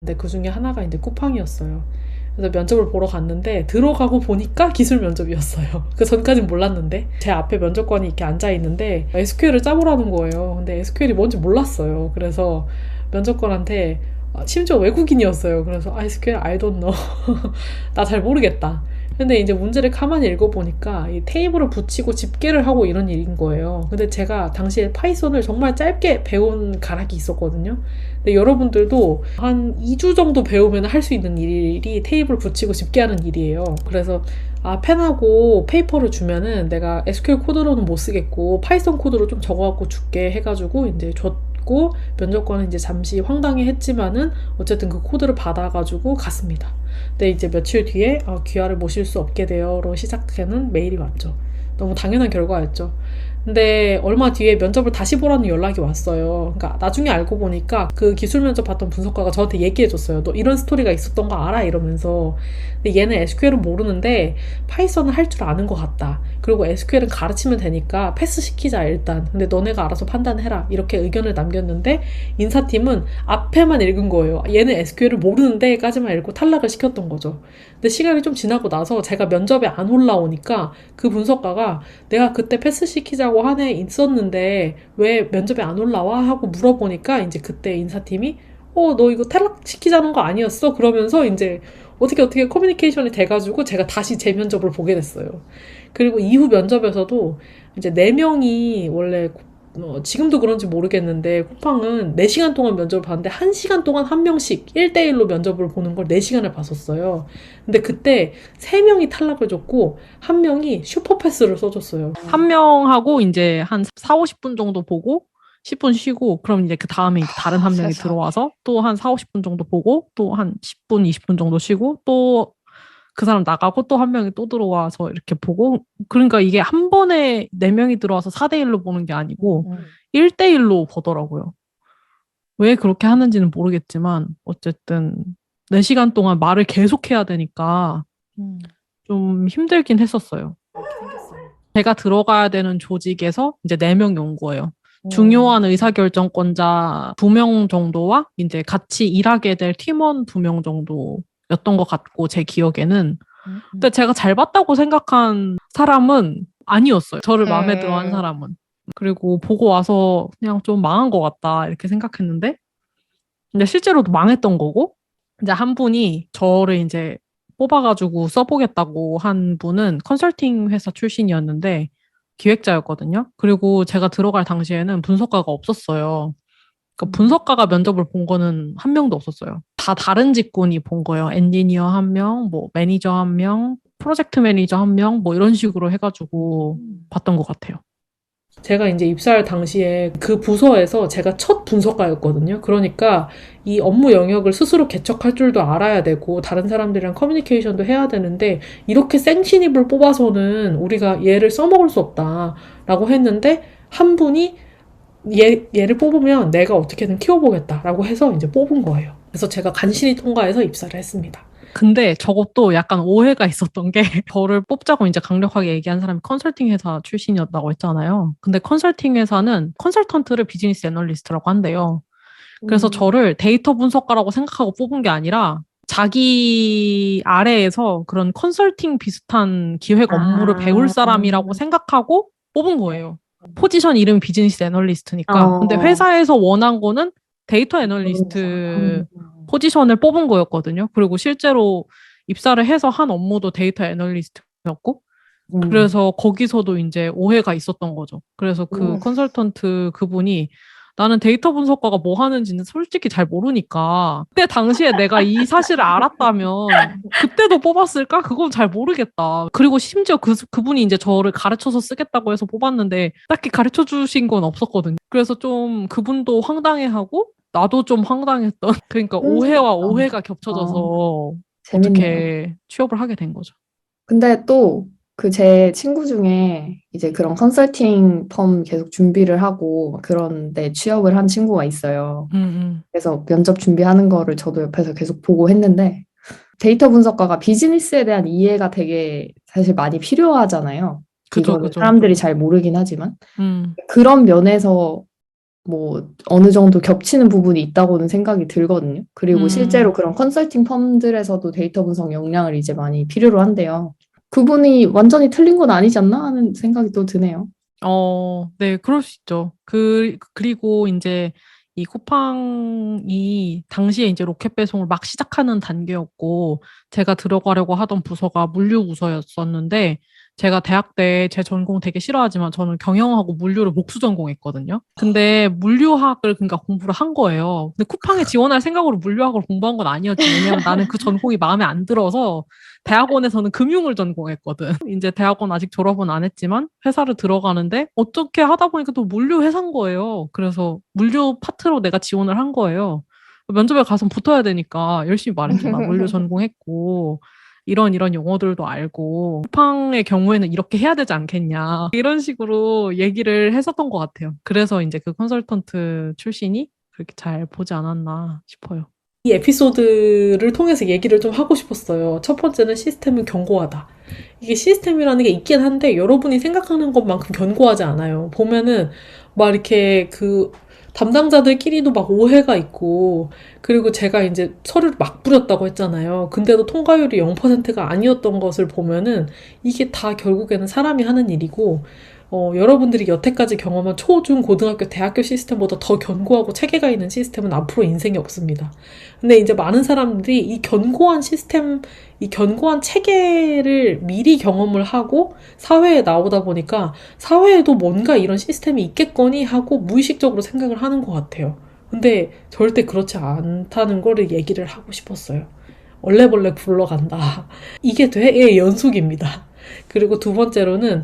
근데 그 중에 하나가 이제 쿠팡이었어요. 그래서 면접을 보러 갔는데 들어가고 보니까 기술 면접이었어요. 그 전까진 몰랐는데 제 앞에 면접관이 이렇게 앉아 있는데 SQL을 짜보라는 거예요. 근데 SQL이 뭔지 몰랐어요. 그래서 면접관한테 아, 심지어 외국인이었어요. 그래서 아, SQL I don't know. 나 잘 모르겠다. 근데 이제 문제를 가만히 읽어보니까 이 테이블을 붙이고 집계를 하고 이런 일인 거예요. 근데 제가 당시에 파이썬을 정말 짧게 배운 가락이 있었거든요. 근데 여러분들도 한 2주 정도 배우면 할 수 있는 일이 테이블 붙이고 집계하는 일이에요. 그래서 아, 펜하고 페이퍼를 주면은 내가 SQL 코드로는 못 쓰겠고 파이썬 코드로 좀 적어갖고 줄게 해가지고 이제 줬고 면접관은 이제 잠시 황당해 했지만은 어쨌든 그 코드를 받아가지고 갔습니다. 근데 이제 며칠 뒤에 아, 귀하를 모실 수 없게 되어로 시작하는 메일이 왔죠. 너무 당연한 결과였죠. 근데 얼마 뒤에 면접을 다시 보라는 연락이 왔어요. 그러니까 나중에 알고 보니까 그 기술 면접 봤던 분석가가 저한테 얘기해줬어요. 너 이런 스토리가 있었던 거 알아? 이러면서. 근데 얘는 SQL은 모르는데 파이썬은 할 줄 아는 것 같다. 그리고 SQL은 가르치면 되니까 패스 시키자 일단. 근데 너네가 알아서 판단해라. 이렇게 의견을 남겼는데 인사팀은 앞에만 읽은 거예요. 얘는 SQL을 모르는데까지만 읽고 탈락을 시켰던 거죠. 근데 시간이 좀 지나고 나서 제가 면접에 안 올라오니까 그 분석가가 내가 그때 패스 시키자 고 한 애 있었는데 왜 면접에 안 올라와? 하고 물어보니까 이제 그때 인사팀이 어, 너 이거 탈락시키자는 거 아니었어? 그러면서 이제 어떻게 어떻게 커뮤니케이션이 돼가지고 제가 다시 재 면접을 보게 됐어요. 그리고 이후 면접에서도 이제 네명이 원래 어, 지금도 그런지 모르겠는데 쿠팡은 4시간 동안 면접을 봤는데 1시간 동안 한 명씩 1대1로 면접을 보는 걸 4시간을 봤었어요. 근데 그때 3명이 탈락을 줬고 1명이 슈퍼패스를 써줬어요. 한 명하고 이제 한 4, 50분 정도 보고 10분 쉬고 그럼 이제 그 다음에 다른 한 명이 세상에. 들어와서 또 한 4, 50분 정도 보고 또 한 10분, 20분 정도 쉬고 또 그 사람 나가고 또 한 명이 또 들어와서 이렇게 보고 그러니까 이게 한 번에 네 명이 들어와서 4대 1로 보는 게 아니고 음. 1대 1로 보더라고요. 왜 그렇게 하는지는 모르겠지만 어쨌든 4시간 동안 말을 계속 해야 되니까 음. 좀 힘들긴 했었어요. 제가 들어가야 되는 조직에서 이제 4명이 온 거예요. 음. 중요한 의사결정권자 두 명 정도와 이제 같이 일하게 될 팀원 두 명 정도 였던 것 같고, 제 기억에는. 음. 근데 제가 잘 봤다고 생각한 사람은 아니었어요. 저를 마음에 음. 들어 한 사람은. 그리고 보고 와서 그냥 좀 망한 것 같다, 이렇게 생각했는데, 근데 실제로도 망했던 거고, 이제 한 분이 저를 이제 뽑아가지고 써보겠다고 한 분은 컨설팅 회사 출신이었는데, 기획자였거든요. 그리고 제가 들어갈 당시에는 분석가가 없었어요. 그러니까 분석가가 면접을 본 거는 한 명도 없었어요. 다 다른 직군이 본 거예요. 엔지니어 한 명, 뭐 매니저 한 명, 프로젝트 매니저 한 명, 뭐 이런 식으로 해가지고 봤던 것 같아요. 제가 이제 입사할 당시에 그 부서에서 제가 첫 분석가였거든요. 그러니까 이 업무 영역을 스스로 개척할 줄도 알아야 되고 다른 사람들이랑 커뮤니케이션도 해야 되는데 이렇게 생신입을 뽑아서는 우리가 얘를 써먹을 수 없다라고 했는데 한 분이 얘, 얘를 뽑으면 내가 어떻게든 키워보겠다라고 해서 이제 뽑은 거예요. 그래서 제가 간신히 통과해서 입사를 했습니다. 근데 저것도 약간 오해가 있었던 게 저를 뽑자고 이제 강력하게 얘기한 사람이 컨설팅 회사 출신이었다고 했잖아요. 근데 컨설팅 회사는 컨설턴트를 비즈니스 애널리스트라고 한대요. 그래서 음. 저를 데이터 분석가라고 생각하고 뽑은 게 아니라 자기 아래에서 그런 컨설팅 비슷한 기획 업무를 아. 배울 사람이라고 생각하고 뽑은 거예요. 포지션 이름이 비즈니스 애널리스트니까. 어. 근데 회사에서 원한 거는 데이터 애널리스트 음. 포지션을 뽑은 거였거든요. 그리고 실제로 입사를 해서 한 업무도 데이터 애널리스트였고, 음. 그래서 거기서도 이제 오해가 있었던 거죠. 그래서 그 음. 컨설턴트 그분이 나는 데이터 분석가가 뭐 하는지는 솔직히 잘 모르니까 그때 당시에 내가 이 사실을 알았다면 그때도 뽑았을까? 그건 잘 모르겠다. 그리고 심지어 그, 그분이 이제 저를 가르쳐서 쓰겠다고 해서 뽑았는데 딱히 가르쳐 주신 건 없었거든요. 그래서 좀 그분도 황당해하고 나도 좀 황당했던 그러니까 음, 오해와. 오해가 겹쳐져서 재밌네요. 어떻게 취업을 하게 된 거죠. 근데 또 그 제 친구 중에 이제 그런 컨설팅 펌 계속 준비를 하고 그런 데 취업을 한 친구가 있어요. 음, 음. 그래서 면접 준비하는 거를 저도 옆에서 계속 보고 했는데 데이터 분석가가 비즈니스에 대한 이해가 되게 사실 많이 필요하잖아요. 그죠, 그죠. 사람들이 잘 모르긴 하지만 음. 그런 면에서 뭐 어느 정도 겹치는 부분이 있다고는 생각이 들거든요. 그리고 음. 실제로 그런 컨설팅 펌들에서도 데이터 분석 역량을 이제 많이 필요로 한대요. 그분이 완전히 틀린 건 아니지 않나 하는 생각이 또 드네요. 어, 네, 그럴 수 있죠. 그, 그리고 이제 이 쿠팡이 당시에 이제 로켓 배송을 막 시작하는 단계였고, 제가 들어가려고 하던 부서가 물류 부서였었는데, 제가 대학 때 제 전공 되게 싫어하지만 저는 경영하고 물류를 복수 전공했거든요. 근데 물류학을 그러니까 공부를 한 거예요. 근데 쿠팡에 지원할 생각으로 물류학을 공부한 건 아니었지. 왜냐면 나는 그 전공이 마음에 안 들어서 대학원에서는 금융을 전공했거든. 이제 대학원 아직 졸업은 안 했지만 회사를 들어가는데 어떻게 하다 보니까 또 물류 회사인 거예요. 그래서 물류 파트로 내가 지원을 한 거예요. 면접에 가서 붙어야 되니까 열심히 말했죠. 나 물류 전공했고 이런 이런 용어들도 알고 쿠팡의 경우에는 이렇게 해야 되지 않겠냐 이런 식으로 얘기를 했었던 것 같아요. 그래서 이제 그 컨설턴트 출신이 그렇게 잘 보지 않았나 싶어요. 이 에피소드를 통해서 얘기를 좀 하고 싶었어요. 첫 번째는 시스템은 견고하다. 이게 시스템이라는 게 있긴 한데 여러분이 생각하는 것만큼 견고하지 않아요. 보면은 막 이렇게 그 담당자들끼리도 막 오해가 있고 그리고 제가 이제 서류를 막 뿌렸다고 했잖아요. 근데도 통과율이 0%가 아니었던 것을 보면은 이게 다 결국에는 사람이 하는 일이고 어, 여러분들이 여태까지 경험한 초, 중, 고등학교, 대학교 시스템보다 더 견고하고 체계가 있는 시스템은 앞으로 인생에 없습니다. 근데 이제 많은 사람들이 이 견고한 시스템, 이 견고한 체계를 미리 경험을 하고 사회에 나오다 보니까 사회에도 뭔가 이런 시스템이 있겠거니 하고 무의식적으로 생각을 하는 것 같아요. 근데 절대 그렇지 않다는 거를 얘기를 하고 싶었어요. 얼레벌레 굴러간다. 이게 돼? 예, 연속입니다. 그리고 두 번째로는